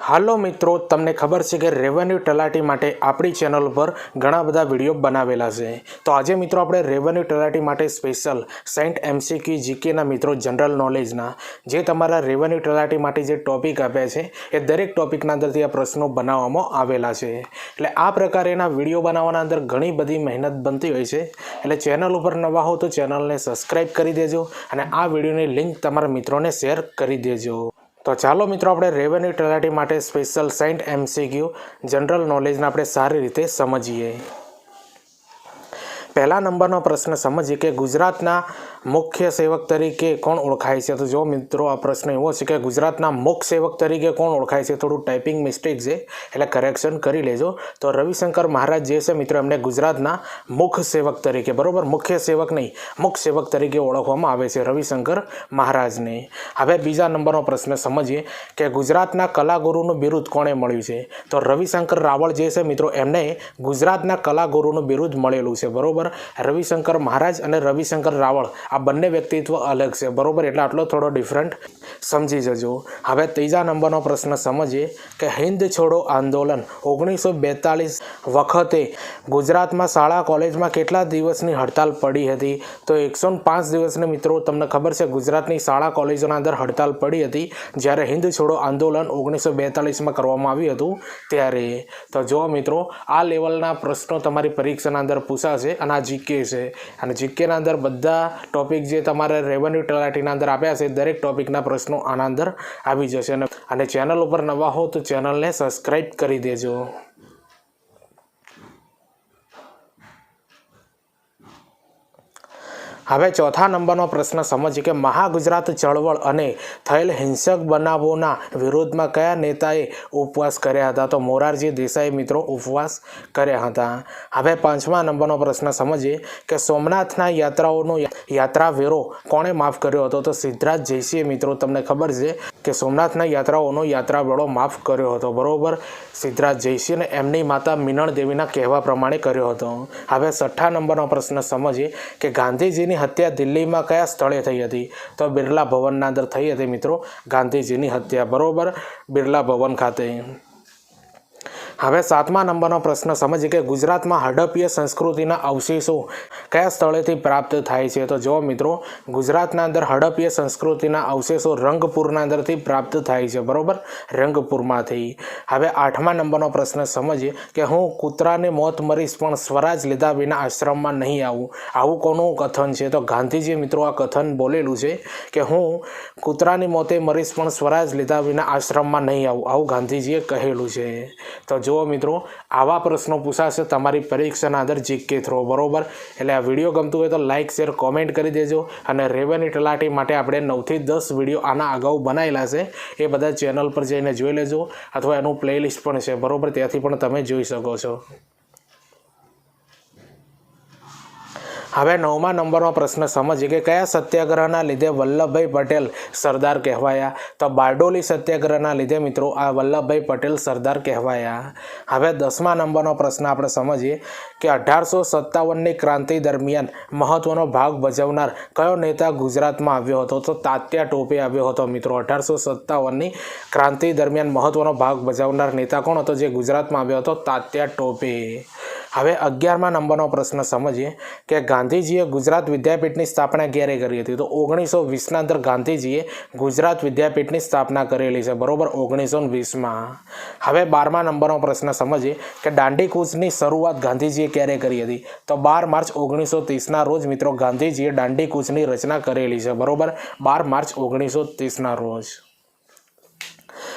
હાલો મિત્રો, તમને ખબર છે કે રેવન્યુ તલાટી માટે આપણી ચેનલ પર ઘણા બધા વીડિયો બનાવેલા છે. તો આજે મિત્રો આપણે રેવન્યુ તલાટી માટે સ્પેશિયલ સેન્ટ એમસીક્યુ જીકેના મિત્રો જનરલ નોલેજના જે તમારા રેવન્યુ તલાટી માટે જે ટોપિક આપ્યા છે, એ દરેક ટોપિકના અંદરથી આ પ્રશ્નો બનાવવામાં આવેલા છે. એટલે આ પ્રકારેના વીડિયો બનાવવાના અંદર ઘણી બધી મહેનત બનતી હોય છે. એટલે ચેનલ ઉપર નવા હો તો ચેનલને સબસ્ક્રાઈબ કરી દેજો અને આ વિડીયોની લિંક તમારા મિત્રોને શેર કરી દેજો. તો ચાલો મિત્રો આપણે રેવન્યુ તલાટી માટે સ્પેશિયલ સાઇન્ટ એમસીક્યુ જનરલ નોલેજને આપણે સારી રીતે સમજીએ. પહેલા નંબરનો પ્રશ્ન સમજીએ કે ગુજરાતના મુખ્ય સેવક તરીકે કોણ ઓળખાય છે? તો જો મિત્રો, આ પ્રશ્ન એવો છે કે ગુજરાતના મુખ્ય સેવક તરીકે કોણ ઓળખાય છે? થોડું ટાઈપિંગ મિસ્ટેક છે, એટલે કરેક્શન કરી લેજો. તો રવિશંકર મહારાજ જે છે મિત્રો, એમને ગુજરાતના મુખ્ય સેવક તરીકે, બરાબર? મુખ્ય સેવક નહીં, મુખ્ય સેવક તરીકે ઓળખવામાં આવે છે રવિશંકર મહારાજને. હવે બીજા નંબરનો પ્રશ્ન સમજીએ કે ગુજરાતના કલાગુરુનું બિરુદ કોણે મળ્યું છે? તો રવિશંકર રાવળ જે છે મિત્રો, એમને ગુજરાતના કલાગુરુનું બિરુદ મળેલું છે, બરોબર? રવિશંકર મહારાજ અને રવિશંકર રાવળ. આ બંને વ્યક્તિત્વ અલગ છે. બરોબર? એટલે આટલો થોડો ડિફરન્ટ સમજી જજો. હવે ત્રીજા નંબરનો પ્રશ્ન સમજીએ કે હિન્દ છોડો આંદોલન. ઓગણીસો બેતાલીસ વખતે ગુજરાતમાં શાળા, કોલેજમાં કેટલા દિવસની હડતાલ પડી હતી? તો એકસો પાંચ દિવસને મિત્રો, તમને ખબર છે ગુજરાતની શાળા, કોલેજોના અંદર હડતાલ પડી હતી જ્યારે હિન્દ છોડો આંદોલન ઓગણીસો બેતાલીસમાં કરવામાં આવ્યું હતું ત્યારે. તો જો મિત્રો, આ લેવલના પ્રશ્નો તમારી પરીક્ષાના અંદર પૂછાશે અને આ જીકે છે. અને જીકેના અંદર બધા ટોપિક જે તમારે રેવન્યુ તલાટીના અંદર આપ્યા છે, દરેક ટોપિકના પ્રશ્નો આના અંદર આવી જશે. અને ચેનલ ઉપર નવા હો તો ચેનલને સબસ્ક્રાઈબ કરી દેજો. હવે ચોથા નંબરનો પ્રશ્ન સમજીએ કે મહાગુજરાત ચળવળ અને થયેલ હિંસક બનાવોના વિરોધમાં કયા નેતાએ ઉપવાસ કર્યા હતા? તો મોરારજી દેસાઈ મિત્રો ઉપવાસ કર્યા હતા. હવે પાંચમા નંબરનો પ્રશ્ન સમજીએ કે સોમનાથના યાત્રાઓનો યાત્રા વેરો કોણે માફ કર્યો હતો? તો સિદ્ધરાજ જયસિંહ મિત્રો, તમને ખબર છે કે સોમનાથના યાત્રાઓનો યાત્રા વેળો માફ કર્યો હતો. બરોબર? સિદ્ધરાજ જયસિંહ અને એમની માતા મિનળ દેવીના કહેવા પ્રમાણે કર્યો હતો. હવે છઠ્ઠા નંબરનો પ્રશ્ન સમજીએ કે ગાંધીજીની હત્યા દિલ્હીમાં કયા સ્થળે થઈ હતી? તો બિરલા ભવનના અંદર થઈ હતી મિત્રો ગાંધીજીની હત્યા. બરોબર? બિરલા ભવન ખાતે. હવે સાતમા નંબરનો પ્રશ્ન, સમજીએ કે ગુજરાતમાં હડપ્પીય સંસ્કૃતિના અવશેષો કયા સ્થળેથી પ્રાપ્ત થાય છે? તો જો મિત્રો, ગુજરાતના અંદર હડપ્પીય સંસ્કૃતિના અવશેષો રંગપુરના અંદરથી પ્રાપ્ત થાય છે, બરાબર? રંગપુરમાંથી. હવે આઠમા નંબરનો પ્રશ્ન, સમજીએ કે હું કૂતરાને મોત મરીશ, પણ સ્વરાજ લીધા વિના આશ્રમમાં નહીં આવું. આવું કોનું કથન છે? તો ગાંધીજી મિત્રો આ કથન બોલેલું છે કે હું કૂતરાની મોતે મરીશ, પણ સ્વરાજ લીધા વિના આશ્રમમાં નહીં આવું. આવું ગાંધીજીએ કહેલું છે. તો જુઓ મિત્રો, આવા પ્રશ્નો પૂછાશે તમારી પરીક્ષાના અંદર જીકે થ્રો બરોબર? એટલે આ વીડિયો ગમતું હોય તો લાઇક શેર કોમેન્ટ કરી દેજો અને રેવન્યુ તલાટી માટે આપણે નવથી દસ વીડિયો આના અગાઉ બનાવેલા છે. એ બધા ચેનલ પર જઈને જોઈ લેજો અથવા એનું પ્લેલિસ્ટ પણ છે, બરોબર? ત્યાંથી પણ તમે જોઈ શકો છો. હવે નવમા નંબરનો પ્રશ્ન સમજીએ કે કયા સત્યાગ્રહના લીધે વલ્લભભાઈ પટેલ સરદાર કહેવાયા? તો બારડોલી સત્યાગ્રહના લીધે મિત્રો આ વલ્લભભાઈ પટેલ સરદાર કહેવાયા. હવે દસમા નંબરનો પ્રશ્ન આપણે સમજીએ કે અઢારસો સત્તાવનની ક્રાંતિ દરમિયાન મહત્વનો ભાગ ભજવનાર કયો નેતા ગુજરાતમાં આવ્યો હતો? તો તાત્યા ટોપે આવ્યો હતો મિત્રો. અઢારસો સત્તાવનની ક્રાંતિ દરમિયાન મહત્વનો ભાગ ભજવનાર નેતા કોણ હતો? જે ગુજરાતમાં આવ્યો હતો, તાત્યા ટોપે. હવે અગિયારમા નંબરનો પ્રશ્ન સમજીએ કે ગાંધીજીએ ગુજરાત વિદ્યાપીઠની સ્થાપના ક્યારે કરી હતી? તો ઓગણીસો વીસના અંદર ગાંધીજીએ ગુજરાત વિદ્યાપીઠની સ્થાપના કરેલી છે, બરોબર? ઓગણીસો વીસમાં. હવે બારમા નંબરનો પ્રશ્ન સમજીએ કે દાંડી કૂચની શરૂઆત ગાંધીજીએ ક્યારે કરી હતી? તો બાર માર્ચ ઓગણીસો ત્રીસના રોજ, મિત્રો, ગાંધીજીએ દાંડી કૂચની રચના કરેલી છે, બરોબર? બાર માર્ચ ઓગણીસો ત્રીસના રોજ.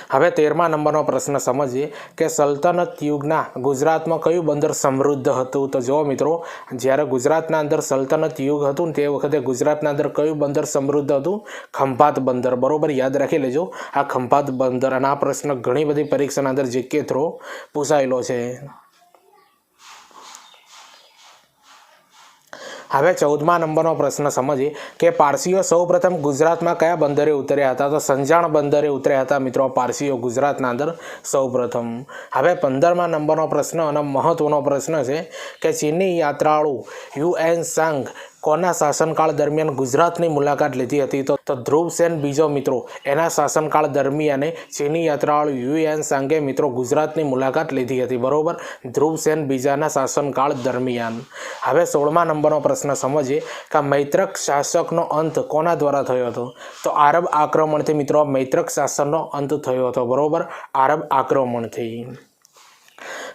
હવે તેરમા નંબરનો પ્રશ્ન સમજીએ કે સલ્તનત યુગના ગુજરાતમાં કયું બંદર સમૃદ્ધ હતું? તો જુઓ મિત્રો, જ્યારે ગુજરાતના અંદર સલ્તનત યુગ હતું ને તે વખતે ગુજરાતના અંદર કયું બંદર સમૃદ્ધ હતું? ખંભાત બંદર. બરોબર, યાદ રાખી લેજો. આ ખંભાત બંદર અને આ પ્રશ્ન ઘણી બધી પરીક્ષાના અંદર જીકે થ્રો પૂછાયેલો છે. હવે ચૌદમા નંબરનો પ્રશ્ન સમજીએ કે પારસીઓ સૌપ્રથમ ગુજરાતમાં કયા બંદરે ઉતર્યા હતા? તો સંજાણ બંદરે ઉતર્યા હતા મિત્રો, પારસીઓ ગુજરાતના અંદર સૌપ્રથમ. હવે પંદરમા નંબરનો પ્રશ્ન અને મહત્વનો પ્રશ્ન છે કે ચીની યાત્રાળુ યુએન સાંગ કોના શાસનકાળ દરમિયાન ગુજરાતની મુલાકાત લીધી હતી? તો ધ્રુવસેન બીજો મિત્રો. એના શાસનકાળ દરમિયાન ચીની યાત્રાળુ યુએન સાંગે મિત્રો ગુજરાતની મુલાકાત લીધી હતી. બરોબર? ધ્રુવસેન બીજાના શાસનકાળ દરમિયાન. હવે સોળમા નંબરનો પ્રશ્ન સમજીએ કે મૈત્રક શાસકનો અંત કોના દ્વારા થયો હતો? તો આરબ આક્રમણથી મિત્રો મૈત્રક શાસનનો અંત થયો હતો. બરોબર? આરબ આક્રમણથી.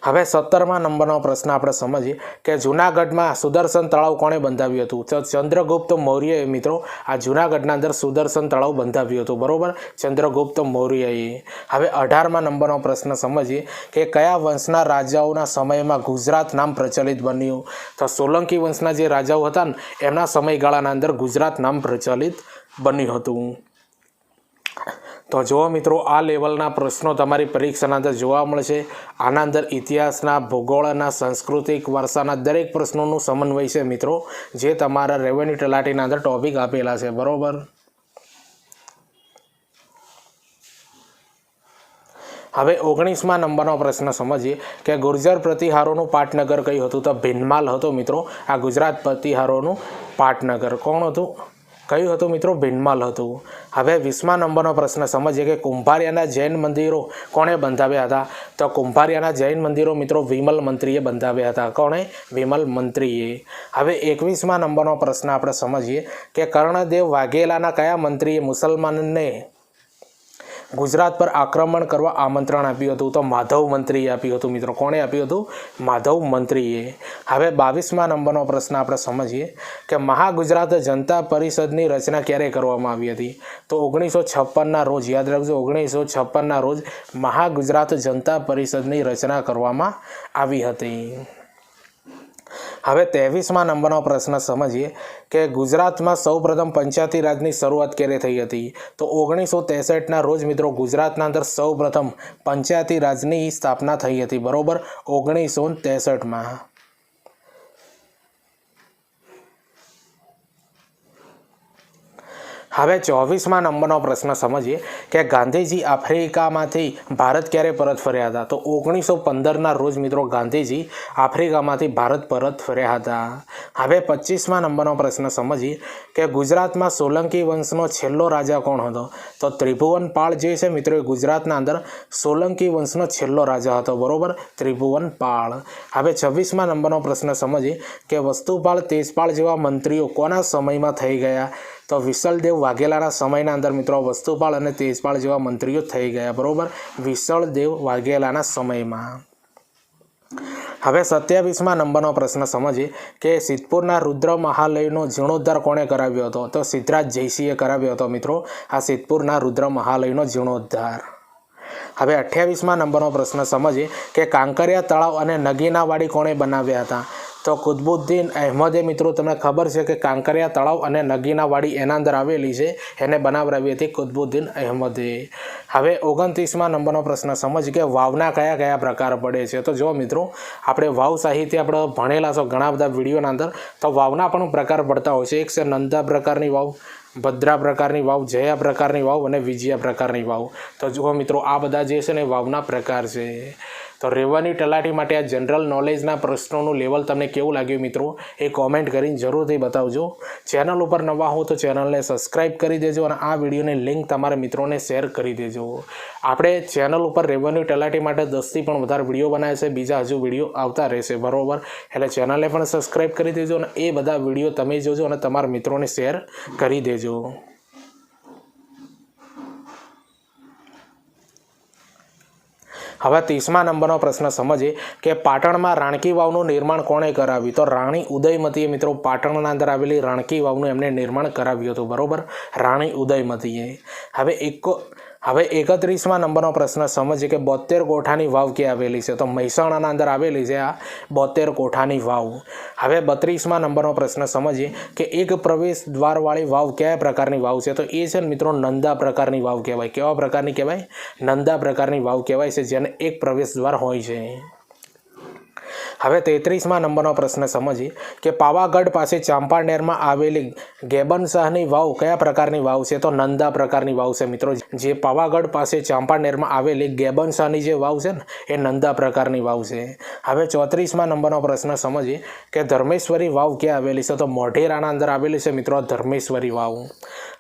હવે સત્તરમા નંબરનો પ્રશ્ન આપણે સમજીએ કે જૂનાગઢમાં સુદર્શન તળાવ કોણે બંધાવ્યું હતું? તો ચંદ્રગુપ્ત મૌર્યએ મિત્રો, આ જૂનાગઢના અંદર સુદર્શન તળાવ બંધાવ્યું હતું. બરોબર? ચંદ્રગુપ્ત મૌર્યએ. હવે અઢારમા નંબરનો પ્રશ્ન સમજીએ કે કયા વંશના રાજાઓના સમયમાં ગુજરાત નામ પ્રચલિત બન્યું? તો સોલંકી વંશના જે રાજાઓ હતા ને, એમના સમયગાળાના અંદર ગુજરાત નામ પ્રચલિત બન્યું હતું. તો જુઓ મિત્રો, આ લેવલના પ્રશ્નો તમારી પરીક્ષાના અંદર જોવા મળશે. આના અંદર ઇતિહાસના, ભૂગોળના, સાંસ્કૃતિક વારસાના દરેક પ્રશ્નોનું સમન્વય છે મિત્રો, જે તમારા રેવન્યુ તલાટીના અંદર ટોપિક આપેલા છે. બરાબર? હવે ઓગણીસમાં નંબરનો પ્રશ્ન સમજીએ કે ગુર્જર પ્રતિહારોનું પાટનગર કયું હતું? તો ભીનમાલ હતો મિત્રો, આ ગુજરાત પ્રતિહારોનું પાટનગર. કોણ હતું? કયું હતું મિત્રો? ભીંડમાલ હતું. હવે વીસમા નંબરનો પ્રશ્ન સમજીએ કે કુંભારિયાના જૈન મંદિરો કોણે બંધાવ્યા હતા? તો કુંભારિયાના જૈન મંદિરો મિત્રો વિમલ મંત્રીએ બંધાવ્યા હતા. કોણે? વિમલ મંત્રીએ. હવે એકવીસમા નંબરનો પ્રશ્ન આપણે સમજીએ કે કર્ણદેવ વાઘેલાના કયા મંત્રીએ મુસલમાનને ગુજરાત પર આક્રમણ કરવા આમંત્રણ આપ્યું હતું તો માધવ મંત્રીએ આપ્યું હતું. મિત્રો, કોણે આપ્યું હતું? માધવ મંત્રીએ. હવે બાવીસમા નંબરનો પ્રશ્ન આપણે સમજીએ કે મહાગુજરાત જનતા પરિષદની રચના ક્યારે કરવામાં આવી હતી? તો ઓગણીસો છપ્પનના રોજ, યાદ રાખજો, ઓગણીસો છપ્પનના રોજ મહાગુજરાત જનતા પરિષદની રચના કરવામાં આવી હતી. હવે તેવીસમાં નંબરનો પ્રશ્ન સમજીએ કે ગુજરાતમાં સૌપ્રથમ પંચાયતી રાજની શરૂઆત ક્યારે થઈ હતી? તો ઓગણીસો ત્રેસઠના રોજ મિત્રો ગુજરાતના અંદર સૌપ્રથમ પંચાયતી રાજની સ્થાપના થઈ હતી, બરોબર? ઓગણીસો ત્રેસઠમાં. હવે ચોવીસમાં નંબરનો પ્રશ્ન સમજીએ કે ગાંધીજી આફ્રિકામાંથી ભારત ક્યારે પરત ફર્યા હતા? તો ઓગણીસો પંદરના રોજ મિત્રો ગાંધીજી આફ્રિકામાંથી ભારત પરત ફર્યા હતા. હવે પચીસમાં નંબરનો પ્રશ્ન સમજીએ કે ગુજરાતમાં સોલંકી વંશનો છેલ્લો રાજા કોણ હતો? તો ત્રિભુવન પાળ જે છે મિત્રો એ ગુજરાતના અંદર સોલંકી વંશનો છેલ્લો રાજા હતો, બરોબર? ત્રિભુવન પાળ હવે છવ્વીસમાં નંબરનો પ્રશ્ન સમજીએ કે વસ્તુપાળ તેજપાળ જેવા મંત્રીઓ કોના સમયમાં થઈ ગયા? તો વિસલદેવ વાઘેલાના સમયના અંદર મિત્રો વસ્તુપાળ અને તેજપાળ જેવા મંત્રીઓ થઈ ગયા, બરાબર? વિસળદેવ વાઘેલાના સમયમાં. હવે સત્યાવીસમાં નંબરનો પ્રશ્ન સમજીએ કે સિદ્ધપુરના રુદ્ર મહાલયનો જીર્ણોદ્ધાર કોણે કરાવ્યો હતો? તો સિદ્ધરાજ જયસિંહે કરાવ્યો હતો મિત્રો, આ સિદ્ધપુરના રુદ્ર મહાલયનો જીર્ણોદ્ધાર. હવે અઠ્યાવીસમાં નંબરનો પ્રશ્ન સમજીએ કે કાંકરિયા તળાવ અને નગીનાવાડી કોણે બનાવ્યા હતા? તો કુતબુદ્દીન અહેમદે મિત્રો, તમને ખબર છે કે કાંકરિયા તળાવ અને નગીનાવાડી એના અંદર આવેલી છે. એને બનાવરાવી હતી કુતબુદ્દીન અહેમદે. હવે ઓગણત્રીસમાં નંબરનો પ્રશ્ન, સમજ કે વાવના કયા કયા પ્રકાર પડે છે? તો જો મિત્રો, આપણે વાવ સાહિત્ય આપણે ભણેલા છો ઘણા બધા વિડીયોના અંદર, તો વાવના પણ પ્રકાર પડતા હોય છે. એક છે નંદા પ્રકારની વાવ, ભદ્રા પ્રકારની વાવ, જયા પ્રકારની વાવ અને વિજયા પ્રકારની વાવ. તો જુઓ મિત્રો, આ બધા જે છે ને વાવના પ્રકાર છે. તો રેવન્યુ તલાટી માટે આ જનરલ નોલેજના પ્રશ્નોનું લેવલ તમને કેવું લાગ્યું મિત્રો? એ કોમેન્ટ કરીને જરૂરથી બતાવજો. ચેનલ ઉપર નવા હો તો ચેનલને સબસ્ક્રાઈબ કરી દેજો અને આ વિડીયોની લિંક તમારા મિત્રોને શેર કરી દેજો. આપણે ચેનલ ઉપર રેવન્યુ તલાટી માટે દસથી પણ વધારે વીડિયો બનાવે છે. બીજા હજુ વીડિયો આવતા રહેશે, બરોબર? એટલે ચેનલને પણ સબસ્ક્રાઈબ કરી દેજો અને એ બધા વીડિયો તમે જોજો અને તમારા મિત્રોને શેર કરી દેજો. હવે ત્રીસમા નંબરનો પ્રશ્ન સમજીએ કે પાટણમાં રાણકી વાવનું નિર્માણ કોણે કરાવ્યું? તો રાણી ઉદયમતીએ મિત્રો પાટણના અંદર આવેલી રાણકી વાવનું એમને નિર્માણ કરાવ્યું હતું, બરાબર? રાણી ઉદયમતીએ. હવે એક હવે એકત્રીસમાં નંબરનો પ્રશ્ન સમજીએ કે બોતેર કોઠાની વાવ ક્યાં આવેલી છે? તો મહેસાણાના અંદર આવેલી છે આ બોતેર કોઠાની વાવ. હવે બત્રીસમાં નંબરનો પ્રશ્ન સમજીએ કે એક પ્રવેશ દ્વારવાળી વાવ કયા પ્રકારની વાવ છે? તો એ છે ને મિત્રો નંદા પ્રકારની વાવ કહેવાય. કેવા પ્રકારની કહેવાય? નંદા પ્રકારની વાવ કહેવાય છે, જેને એક પ્રવેશ દ્વાર હોય છે. હવે તેત્રીસમાં નંબરનો પ્રશ્ન સમજીએ કે પાવાગઢ પાસે ચાંપાનેરમાં આવેલી ગેબન શાહની વાવ કયા પ્રકારની વાવ છે? તો નંદા પ્રકારની વાવ છે મિત્રો. જે પાવાગઢ પાસે ચાંપાનેરમાં આવેલી ગેબન શાહની જે વાવ છે ને, એ નંદા પ્રકારની વાવ છે. હવે ચોત્રીસમાં નંબરનો પ્રશ્ન સમજીએ કે ધર્મેશ્વરી વાવ ક્યાં આવેલી છે? તો મોઢેરાના અંદર આવેલી છે મિત્રો ધર્મેશ્વરી વાવ.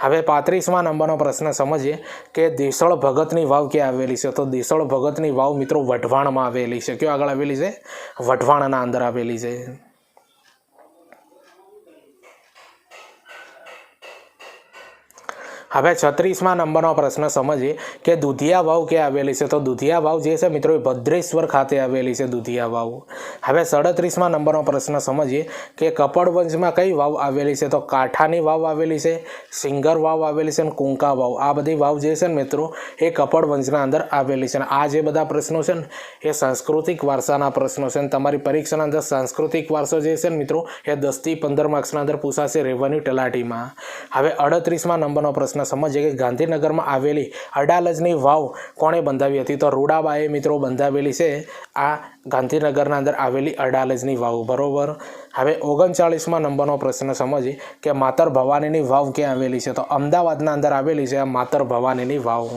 હવે પાંત્રીસમાં નંબરનો પ્રશ્ન સમજીએ કે દેસળ ભગતની વાવ ક્યાં આવેલી છે? તો દેસળ ભગતની વાવ મિત્રો વઢવાણમાં આવેલી છે. કયો આગળ આવેલી છે? વઢવાણના અંદર આવેલી છે. હવે છત્રીસમાં નંબરનો પ્રશ્ન સમજીએ કે દુધિયા વાવ ક્યાં આવેલી છે? તો દુધિયા વાવ જે છે મિત્રો એ ભદ્રેશ્વર ખાતે આવેલી છે દુધિયા વાવ. હવે સડત્રીસમાં નંબરનો પ્રશ્ન સમજીએ કે કપડવંજમાં કઈ વાવ આવેલી છે? તો કાંઠાની વાવ આવેલી છે, સિંગર વાવ આવેલી છે અને કુંકા વાવ. આ બધી વાવ જે છે ને મિત્રો એ કપડવંજના અંદર આવેલી છે અને આ જે બધા પ્રશ્નો છે ને એ સાંસ્કૃતિક વારસાના પ્રશ્નો છે અને તમારી પરીક્ષાના અંદર સાંસ્કૃતિક વારસો જે છે ને મિત્રો એ દસથી પંદર માર્ક્સના અંદર પૂછાશે રેવન્યુ તલાટીમાં. હવે અડત્રીસમાં નંબરનો પ્રશ્ન સમજીએ કે ગાંધીનગરમાં આવેલી અડાલજની વાવ કોણે બંધાવી હતી? તો રૂડાબાએ મિત્રો બંધાવેલી છે આ ગાંધીનગરના અંદર આવેલી અડાલજની વાવ. બરાબર? હવે ઓગણચાળીસમાં નંબરનો પ્રશ્ન સમજીએ કે માતર ભવાનીની વાવ ક્યાં આવેલી છે? તો અમદાવાદના અંદર આવેલી છે આ માતર ભવાનીની વાવ.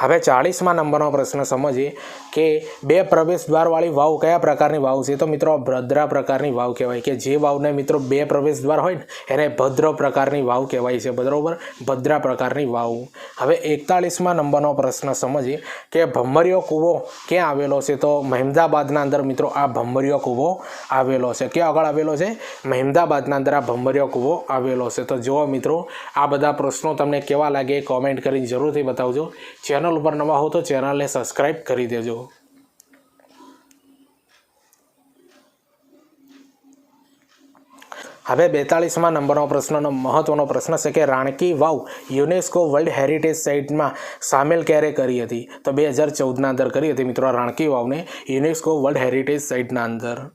હવે ચાળીસમાં નંબરનો પ્રશ્ન સમજીએ કે બે પ્રવેશ દ્વારવાળી વાવ કયા પ્રકારની વાવ છે? તો મિત્રો ભદ્રા પ્રકારની વાવ કહેવાય કે જે વાવને મિત્રો બે પ્રવેશ દ્વાર હોય ને, એને ભદ્ર પ્રકારની વાવ કહેવાય છે. બરાબર? ભદ્રા પ્રકારની વાવ. હવે એકતાળીસમાં નંબરનો પ્રશ્ન સમજીએ કે ભમરિયો કૂવો ક્યાં આવેલો છે? તો મહેમદાબાદના અંદર મિત્રો આ ભમરિયો કૂવો આવેલો છે. ક્યાં આગળ આવેલો છે? મહેમદાબાદના અંદર આ ભમરિયો કૂવો આવેલો છે. તો જુઓ મિત્રો, આ બધા પ્રશ્નો તમને કેવા લાગે કોમેન્ટ કરીને જરૂરથી બતાવજો. ચેનલ ઉપર નવા હો તો ચેનલને સબસ્ક્રાઈબ કરી દેજો. હવે બેતાળીસમાં નંબરનો પ્રશ્નનો મહત્વનો પ્રશ્ન છે કે Rani ki Vav UNESCO World Heritage સાઇટમાં સામેલ ક્યારે કરી હતી? તો બે હજાર ચૌદના અંદર કરી હતી. મિત્રો, રાણકી વાવને યુનેસ્કો વર્લ્ડ હેરિટેજ સાઇટના અંદર.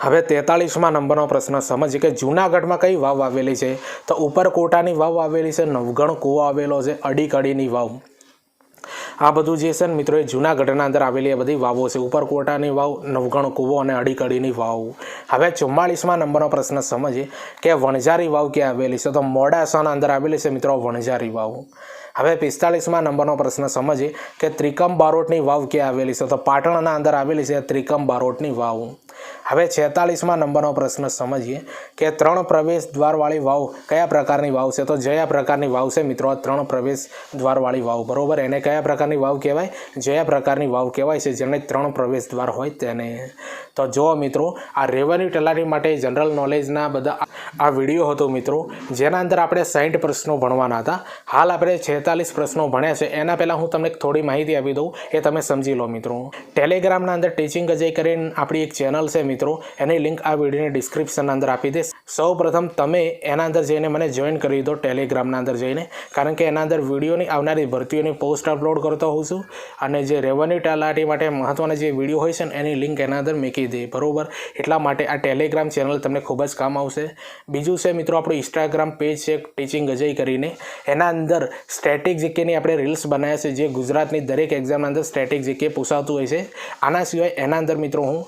હવે તેતાળીસમાં નંબરનો પ્રશ્ન સમજીએ કે જૂનાગઢમાં કઈ વાવ આવેલી છે? તો ઉપરકોટાની વાવ આવેલી છે, નવગણ કૂવો આવેલો છે, અડીકડીની વાવ. આ બધું જે છે ને મિત્રો, એ જૂનાગઢના અંદર આવેલી એ બધી વાવો છે. ઉપરકોટાની વાવ, નવગણ કૂવો અને અડીકડીની વાવ. હવે ચુમ્માળીસમાં નંબરનો પ્રશ્ન સમજીએ કે વણઝારી વાવ ક્યાં આવેલી છે? તો મોડાસાના અંદર આવેલી છે મિત્રો, વણઝારી વાવ. હવે પિસ્તાળીસમાં નંબરનો પ્રશ્ન સમજીએ કે ત્રિકમ બારોટની વાવ ક્યાં આવેલી છે? તો પાટણના અંદર આવેલી છે ત્રિકમ બારોટની વાવ. હવે છેતાલીસમાં નંબરનો પ્રશ્ન સમજીએ કે ત્રણ પ્રવેશ દ્વારવાળી વાવ કયા પ્રકારની વાવ છે? તો જયા પ્રકારની વાવ છે મિત્રો ત્રણ પ્રવેશ દ્વારવાળી વાવ. બરાબર? એને કયા પ્રકારની વાવ કહેવાય? જયા પ્રકારની વાવ કહેવાય છે જેને ત્રણ પ્રવેશ દ્વાર હોય તેને. તો જુઓ મિત્રો, આ રેવન્યુ તલાટી માટે જનરલ નોલેજના બધા આ વીડિયો હતો મિત્રો, જેના અંદર આપણે સાઠ પ્રશ્નો ભણવાના હતા. હાલ આપણે છેતાલીસ પ્રશ્નો ભણ્યા છે. એના પહેલાં હું તમને થોડી માહિતી આપી દઉં, એ તમે સમજી લો મિત્રો. ટેલિગ્રામના અંદર ટીચિંગ અજય કરીને આપણી એક ચેનલ છે મિત્રો. એની લિંક આ વિડીયોની ડિસ્ક્રિપ્શનના અંદર આપી દઈશ. સૌ પ્રથમ તમે એના અંદર જઈને મને જોઈન કરી દો ટેલિગ્રામના અંદર જઈને, કારણ કે એના અંદર વિડીયોની આવનારી ભરતીઓની પોસ્ટ અપલોડ કરતો હોઉં છું અને જે રેવન્યુ તલાટી માટે મહત્ત્વના જે વીડિયો હોય છે ને, એની લિંક એના અંદર મૂકી દે. બરોબર? એટલા માટે આ ટેલિગ્રામ ચેનલ તમને ખૂબ જ કામ આવશે. બીજું છે મિત્રો, આપણું ઇન્સ્ટાગ્રામ પેજ છે ટીચિંગ અજય કરીને. એના અંદર સ્ટેટિક જીકેની આપણે રીલ્સ બનાવ્યા છે, જે ગુજરાતની દરેક એક્ઝામના અંદર સ્ટેટિક જીકે પૂછાતું હોય છે. આના સિવાય એના અંદર મિત્રો હું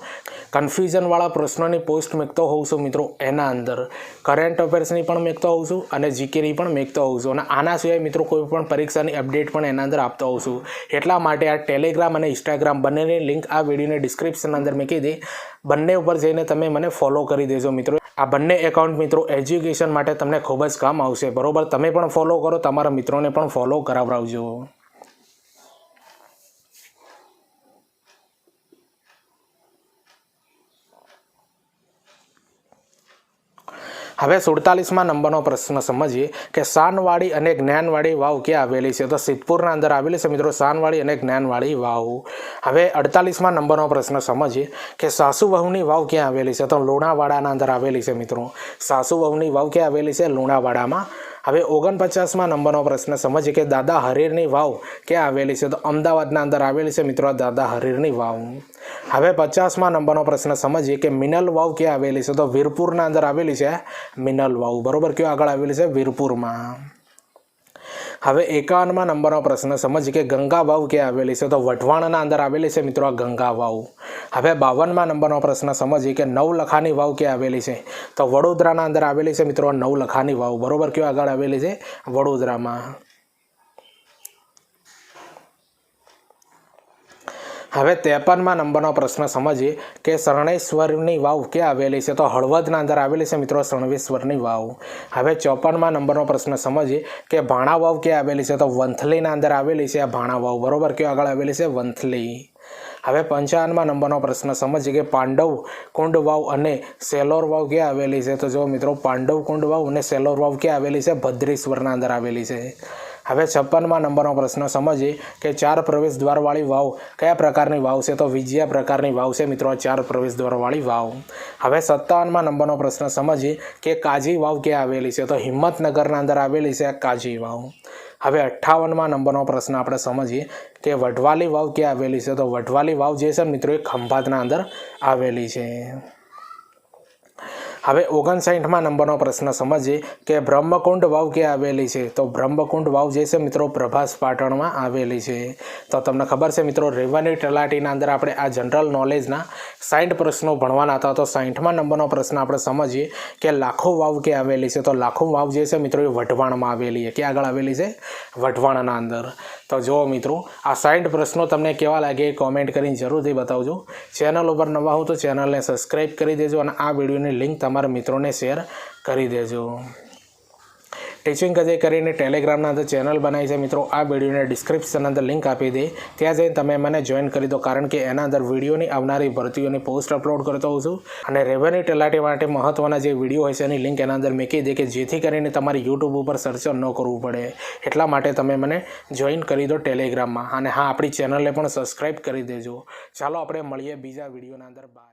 કન્ફ્યુઝનવાળા પ્રશ્નોની પોસ્ટ મેકતો હોઉં છું મિત્રો એના અંદર. કરંટ અફેર્સની પણ મેકતો હોઉં છું અને જીકેની પણ મેકતો હોઉં છું. અને આના સિવાય મિત્રો કોઈ પણ પરીક્ષાની અપડેટ પણ એના અંદર આપતો હોઉં છું. એટલા માટે આ ટેલિગ્રામ અને ઇન્સ્ટાગ્રામ બંનેની લિંક આ વિડીયોની ડિસ્ક્રિપ્શન અંદર મૂકી દે. બંને ઉપર જઈને તમે મને ફોલો કરી દેજો મિત્રો. આ બંને એકાઉન્ટ મિત્રો એજ્યુકેશન માટે તમને ખૂબ જ કામ આવશે. બરોબર? તમે પણ ફોલો કરો, તમારા મિત્રોને પણ ફોલો કરાવડાવજો હવે સુડતાલીસમાં નંબરનો પ્રશ્ન સમજીએ કે શાનવાડી અને જ્ઞાનવાડી વાવ ક્યાં આવેલી છે? તો સિદ્ધપુરના અંદર આવેલી છે મિત્રો શાનવાડી અને જ્ઞાનવાડી વાવ. હવે અડતાલીસમાં નંબરનો પ્રશ્ન સમજીએ કે સાસુવહુની વાવ ક્યાં આવેલી છે? તો લુણાવાડાના અંદર આવેલી છે મિત્રો. સાસુવહુની વાવ ક્યાં આવેલી છે? લુણાવાડામાં. હવે ઓગણપચાસમાં નંબરનો પ્રશ્ન સમજીએ કે દાદા હરીરની વાવ ક્યાં આવેલી છે? તો અમદાવાદના અંદર આવેલી છે મિત્રો દાદા હરીરની વાવ. હવે પચાસમાં નંબરનો પ્રશ્ન સમજીએ કે મિનલ વાવ ક્યાં આવેલી છે? તો વીરપુરના અંદર આવેલી છે, મિનલ વાવ. બરોબર? કયો આગળ આવેલી છે? વીરપુરમાં. હવે એકાવનમાં નંબરનો પ્રશ્ન, સમજી કે ગંગા વાવ ક્યાં આવેલી છે? તો વઢવાણના અંદર આવેલી છે મિત્રો આ ગંગા વાવ. હવે બાવનમાં નંબરનો પ્રશ્ન સમજીએ કે નવલખાની વાવ ક્યાં આવેલી છે? તો વડોદરાના અંદર આવેલી છે મિત્રો નવલખાની વાવ. બરોબર? કયો આગળ આવેલી છે? વડોદરામાં. હવે ત્રેપનમાં નંબરનો પ્રશ્ન સમજીએ કે શરણેશ્વરની વાવ ક્યાં આવેલી છે? તો હળવદના અંદર આવેલી છે મિત્રો શરણેશ્વરની વાવ. હવે ચોપનમાં નંબરનો પ્રશ્ન સમજીએ કે ભાણા વાવ ક્યાં આવેલી છે? તો વંથલીના અંદર આવેલી છે આ ભાણા વાવ. બરોબર? ક્યાં આગળ આવેલી છે? વંથલી. હવે પંચાવનમાં નંબરનો પ્રશ્ન સમજીએ કે પાંડવ કુંડ વાવ અને સેલોર વાવ ક્યાં આવેલી છે? તો જો મિત્રો, પાંડવ કુંડ વાવ અને સેલોર વાવ ક્યાં આવેલી છે? ભદ્રેશ્વરના અંદર આવેલી છે. હવે છપ્પનમાં નંબરનો પ્રશ્ન સમજીએ કે ચાર પ્રવેશ દ્વારવાળી વાવ કયા પ્રકારની વાવ છે? તો વિજયા પ્રકારની વાવ છે મિત્રો, ચાર પ્રવેશ દ્વારવાળી વાવ. હવે સત્તાવનમાં નંબરનો પ્રશ્ન સમજીએ કે કાજી વાવ ક્યાં આવેલી છે? તો હિંમતનગરના અંદર આવેલી છે કાજી વાવ. હવે અઠ્ઠાવનમાં નંબરનો પ્રશ્ન આપણે સમજીએ કે વઢવાલી વાવ ક્યાં આવેલી છે? તો વઢવાલી વાવ જે છે મિત્રો, એ ખંભાતના અંદર આવેલી છે. હવે ઓગણસાઠમાં નંબરનો પ્રશ્ન સમજીએ કે બ્રહ્મકુંડ વાવ ક્યાં આવેલી છે? તો બ્રહ્મકુંડ વાવ જે છે મિત્રો પ્રભાસ પાટણમાં આવેલી છે. તો તમને ખબર છે મિત્રો, રેવન્યુ તલાટીના અંદર આપણે આ જનરલ નોલેજના સાઠ પ્રશ્નો ભણવાના હતા. તો સાઠમાં નંબરનો પ્રશ્ન આપણે સમજીએ કે લાખો વાવ ક્યાં આવેલી છે? તો લાખો વાવ જે છે મિત્રો એ વઢવાણમાં આવેલી છે. ક્યાં આગળ આવેલી છે? વઢવાણના અંદર. તો જુઓ મિત્રો, આ સાઠ પ્રશ્નો તમને કેવા લાગે એ કોમેન્ટ કરીને જરૂરથી બતાવજો. ચેનલ ઉપર નવા હો તો ચેનલને સબસ્ક્રાઈબ કરી દેજો અને આ વિડીયોની લિંક તમારા મિત્રોને શેર કરી દેજો. ટીચિંગ કજે કરીને ટેલિગ્રામના અંદર ચેનલ બનાવી છે મિત્રો. આ વિડીયોને ડિસ્ક્રિપ્શન અંદર લિંક આપી દે. ત્યાં જઈને તમે મને જોઈન કરી દો. કારણ કે એના અંદર વિડીયોની આવનારી ભરતીઓની પોસ્ટ અપલોડ કરતો હોઉં છું. અને રેવન્યુ તલાટી માટે મહત્ત્વના જે વીડિયો હોય છે, એની લિંક એના અંદર મૂકી દે કે જેથી કરીને તમારે યુટ્યુબ ઉપર સર્ચ ન કરવું પડે. એટલા માટે તમે મને જોઈન કરી દો ટેલિગ્રામમાં અને હા, આપણી ચેનલને પણ સબસ્ક્રાઈબ કરી દેજો. ચાલો, આપણે મળીએ બીજા વિડીયોના અંદર. બાય